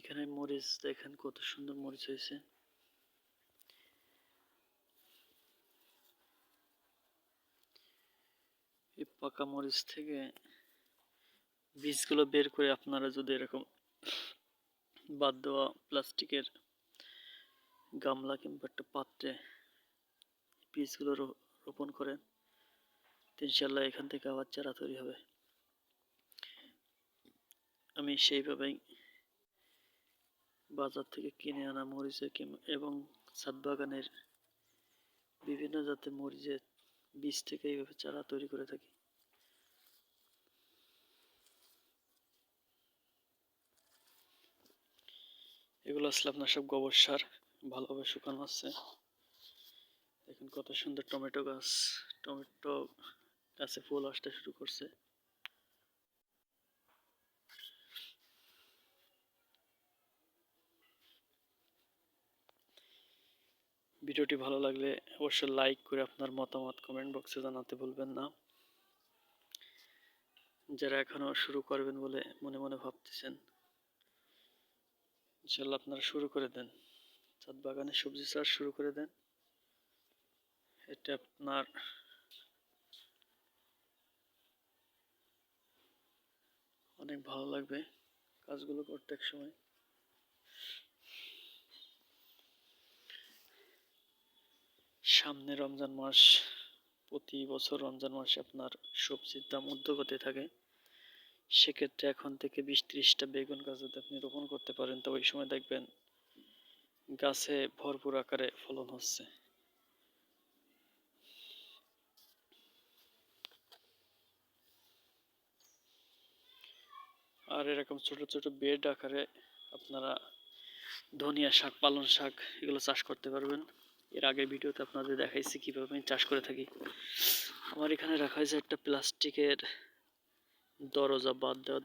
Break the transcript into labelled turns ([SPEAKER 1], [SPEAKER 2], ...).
[SPEAKER 1] এখানে মরিচ, দেখেন কত সুন্দর মরিচ হয়েছে। পাকা মরিচ থেকে বীজগুলো বের করে আপনারা যদি এরকম বাদ দেওয়া প্লাস্টিকের গামলা কিংবা একটা পাত্রে বীজগুলো রোপণ করেন ইনশাল্লাহ এখান থেকে আবার চারা তৈরি হবে। আমি সেইভাবেই বাজার থেকে কিনে আনা মরিচে এবং ছাদ বাগানের বিভিন্ন জাতের মরিচের বীজ থেকে এইভাবে চারা তৈরি করে থাকি। এগুলো আসলে আপনার সব গোবর সার, ভালোভাবে শুকানো আছে। দেখুন কত সুন্দর টমেটো গাছ, টমেটো গাছে ফুল আসতে শুরু করছে। ভিডিওটি ভালো লাগলে অবশ্যই লাইক করে আপনার মতামত কমেন্ট বক্সে জানাতে ভুলবেন না। যারা এখনও শুরু করবেন বলে মনে মনে ভাবতেছেন ইনশাল্লাহ আপনারা শুরু করে দেন। ছাদ বাগানে সবজি চাষ শুরু করে দেন। এটা আপনার অনেক ভালো লাগবে কাজগুলো করতে এক সময়। সামনে রমজান মাস, প্রতি বছর রমজান মাসে আপনার সবজির দাম ঊর্ধ্বগতি থাকে। সেক্ষেত্রে এখন থেকে বিশ ত্রিশটা বেগুন গাছ যদি আপনি রোপণ করতে পারেন, তো ওই সময় দেখবেন গাছে ভরপুর আকারে ফলন হচ্ছে। আর এরকম ছোট ছোট বেড আকারে আপনারা ধনিয়া শাক, পালং শাক এগুলো চাষ করতে পারবেন। এর আগের ভিডিওতে আপনাদের দেখাইছি কীভাবে আমি চাষ করে থাকি। আমার এখানে রাখা হয়েছে একটা প্লাস্টিকের দরজা বাদ দেওয়া